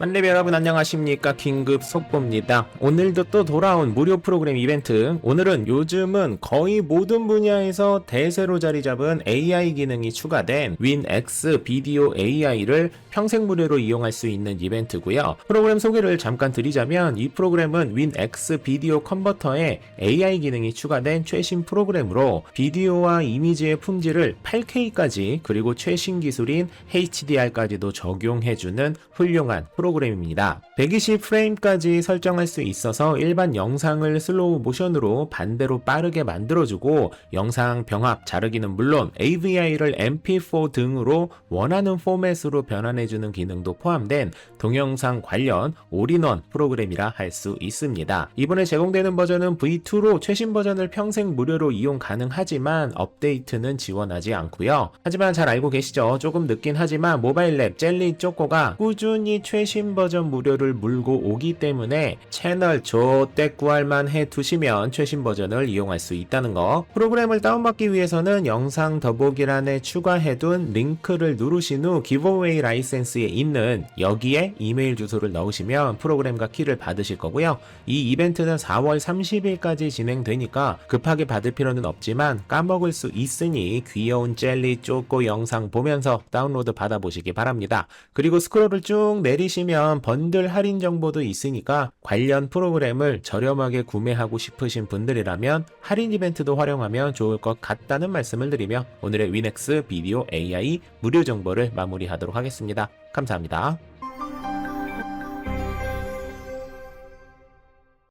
만렙 여러분 안녕하십니까 긴급 속보입니다. 오늘도 또 돌아온 무료 프로그램 이벤트 오늘은 요즘은 거의 모든 분야에서 대세로 자리 잡은 AI 기능이 추가된 윈X 비디오 AI를 평생 무료로 이용할 수 있는 이벤트고요. 프로그램 소개를 잠깐 드리자면 이 프로그램은 윈X 비디오 컨버터에 AI 기능이 추가된 최신 프로그램으로 비디오와 이미지의 품질을 8K까지 그리고 최신 기술인 HDR까지도 적용해주는 훌륭한 프로그램 입니다. 120프레임까지 설정할 수 있어서 일반 영상을 슬로우 모션으로 반대로 빠르게 만들어주고 영상 병합, 자르기는 물론 AVI를 MP4 등으로 원하는 포맷으로 변환해주는 기능도 포함된 동영상 관련 올인원 프로그램이라 할 수 있습니다. 이번에 제공되는 버전은 V2로 최신 버전을 평생 무료로 이용 가능하지만 업데이트는 지원하지 않고요. 하지만 잘 알고 계시죠? 조금 늦긴 하지만 모바일 랩 젤리 쪼꼬가 꾸준히 최신 버전 무료를 물고 오기 때문에 채널 조때 구할만 해 두시면 최신 버전을 이용할 수 있다는 거. 프로그램을 다운받기 위해서는 영상 더보기란에 추가해둔 링크를 누르신 후 기브웨이 라이센스에 있는 여기에 이메일 주소를 넣으시면 프로그램과 키를 받으실 거고요. 이 이벤트는 4월 30일까지 진행되니까 급하게 받을 필요는 없지만 까먹을 수 있으니 귀여운 젤리 쪼꼬 영상 보면서 다운로드 받아보시기 바랍니다. 그리고 스크롤을 쭉 내리 시면 번들 할인 정보도 있으니까 관련 프로그램을 저렴하게 구매하고 싶으신 분들이라면 할인 이벤트도 활용하면 좋을 것 같다는 말씀을 드리며 오늘의 위넥스 비디오 AI 무료 정보를 마무리하도록 하겠습니다. 감사합니다.